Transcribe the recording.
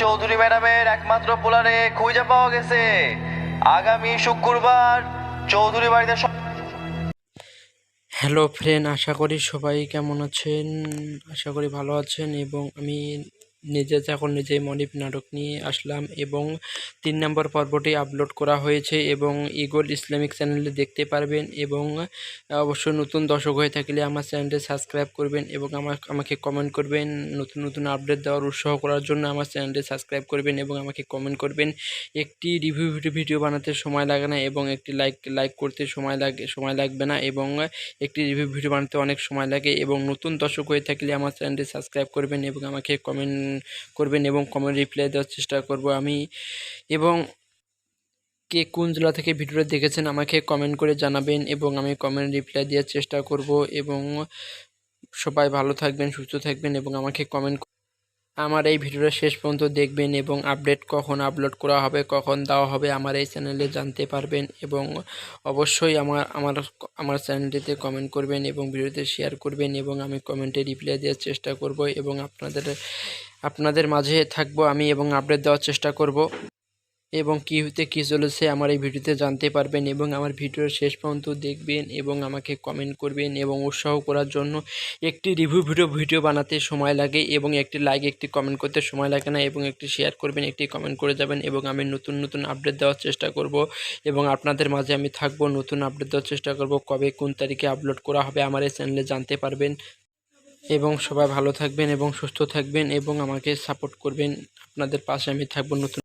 চৌধুরী ম্যাডামের একমাত্র পোলারে খুঁজে পাওয়া গেছে। আগামী শুক্রবার চৌধুরী বাড়িতে হ্যালো ফ্রেন্ড আশা করি সবাই কেমন আছেন? আশা করি ভালো আছেন এবং আমি নিজে এখন নিজেই মনিপ নাটক নিয়ে আসলাম এবং তিন নম্বর পর্বটি আপলোড করা হয়েছে এবং ইগল ইসলামিক চ্যানেলে দেখতে পারবেন এবং অবশ্যই নতুন দর্শক হয়ে থাকলে আমার চ্যানেলটি সাবস্ক্রাইব করবেন এবং আমার, আমাকে কমেন্ট করবেন। নতুন নতুন আপডেট দেওয়ার উৎসাহ করার জন্য আমার চ্যানেলটি সাবস্ক্রাইব করবেন এবং আমাকে কমেন্ট করবেন। একটি রিভিউ ভিডিও বানাতে সময় লাগে না এবং একটি লাইক লাইক করতে সময় লাগে, সময় লাগবে না এবং একটি রিভিউ ভিডিও বানাতে অনেক সময় লাগে এবং নতুন দর্শক হয়ে থাকলে আমার চ্যানেলটি সাবস্ক্রাইব করবেন এবং আমাকে কমেন্ট করবেন এবং কমেন্ট রিপ্লাই দেওয়ার চেষ্টা করব আমি। এবং কে কোন জেলা থেকে ভিডিওটা দেখেছেন আমাকে কমেন্ট করে জানাবেন এবং আমি কমেন্ট রিপ্লাই দেওয়ার চেষ্টা করব এবং সবাই ভালো থাকবেন, সুস্থ থাকবেন এবং আমাকে কমেন্ট আমার এই ভিডিওটা শেষ পর্যন্ত দেখবেন এবং আপডেট কখন আপলোড করা হবে, কখন দেওয়া হবে আমার এই চ্যানেলে জানতে পারবেন এবং অবশ্যই আমার আমার আমার চ্যানেলটিতে কমেন্ট করবেন এবং ভিডিওতে শেয়ার করবেন এবং আমি কমেন্টে রিপ্লাই দেওয়ার চেষ্টা করব এবং আপনাদের আপনাদের মাঝে থাকব আমি এবং আপডেট দেওয়ার চেষ্টা করব। এবং কী হতে কী চলেছে আমার এই ভিডিওতে জানতে পারবেন এবং আমার ভিডিওর শেষ পর্যন্ত দেখবেন এবং আমাকে কমেন্ট করবেন এবং উৎসাহ করার জন্য একটি রিভিউ ভিডিও ভিডিও বানাতে সময় লাগে এবং একটি লাইক একটি কমেন্ট করতে সময় লাগে না এবং একটি শেয়ার করবেন, একটি কমেন্ট করে যাবেন এবং আমি নতুন নতুন আপডেট দেওয়ার চেষ্টা করব এবং আপনাদের মাঝে আমি থাকব, নতুন আপডেট দেওয়ার চেষ্টা করব কবে কোন তারিখে আপলোড করা হবে আমার এই চ্যানেলে জানতে পারবেন। এবং সবাই ভালো থাকবেন এবং সুস্থ থাকবেন এবং আমাকে সাপোর্ট করবেন। আপনাদের পাশে আমি থাকব নতুন